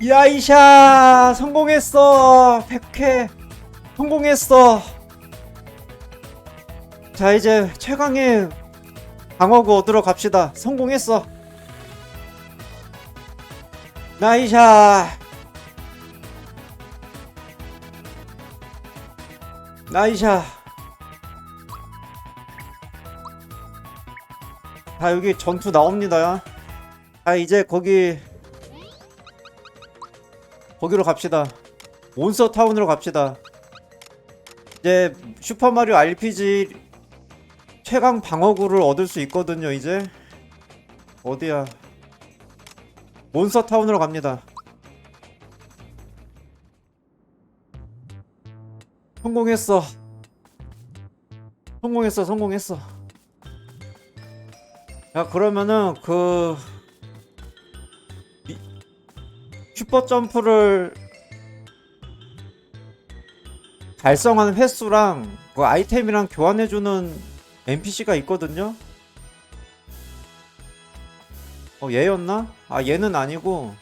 야이샤 성공했어. 100회 성공했어. 자 이제 최강의 방어구 얻으러 갑시다. 성공했어. 나이샤. 나이샤. 자 여기 전투 나옵니다. 자 이제 거기 거기로 갑시다. 몬스터 타운으로 갑시다. 이제 슈퍼마리오 RPG 최강 방어구를 얻을 수 있거든요 이제. 어디야? 몬스터 타운으로 갑니다. 성공했어. 성공했어 성공했어. 야 그러면은 그 슈퍼 점프를 달성하는 횟수랑 그 아이템이랑 교환해주는 NPC가 있거든요. 어 얘였나? 아 얘는 아니고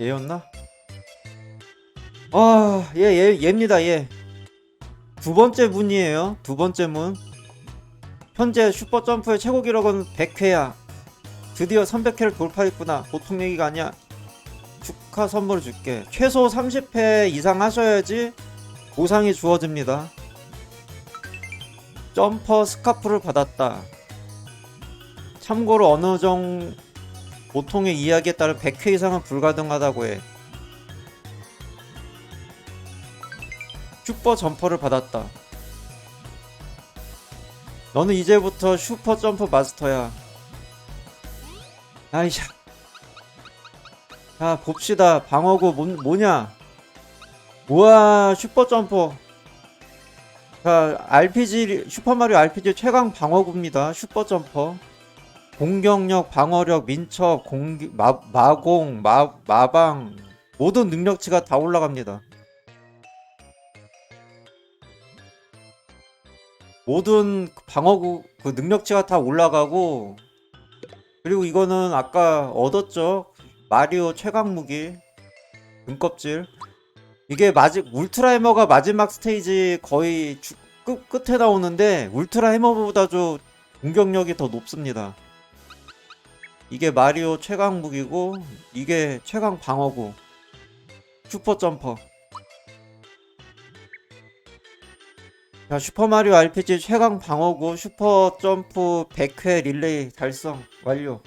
얘였나? 아, 얘, 얘, 얘입니다, 얘. 두 번째 문이에요. 두 번째 문. 현재 슈퍼점프의 최고 기록은 100회야. 드디어 300회를 돌파했구나. 보통 얘기가 아니야. 축하 선물을 줄게. 최소 30회 이상 하셔야지 보상이 주어집니다. 점퍼 스카프를 받았다. 참고로 어느 정 보통의 이야기에 따라 100회 이상은 불가능하다고 해. 슈퍼 점퍼를 받았다. 너는 이제부터 슈퍼 점프 마스터야. 아이샤. 자, 봅시다. 방어구 뭐, 뭐냐? 우와, 슈퍼 점퍼. 자, RPG, 슈퍼마리오 RPG 최강 방어구입니다. 슈퍼 점퍼. 공격력, 방어력, 민첩, 공기, 마, 마공, 마, 마방. 모든 능력치가 다 올라갑니다. 모든 방어구 그 능력치가 다 올라가고 그리고 이거는 아까 얻었죠? 마리오 최강 무기 등껍질. 이게 마지 울트라 해머가 마지막 스테이지 거의 주, 끝, 끝에 나오는데 울트라 해머보다 좀 공격력이 더 높습니다. 이게 마리오 최강 무기고 이게 최강 방어구. 슈퍼 점퍼 자, 슈퍼마리오 RPG 최강 방어구 슈퍼 점프 100회 릴레이 달성 완료.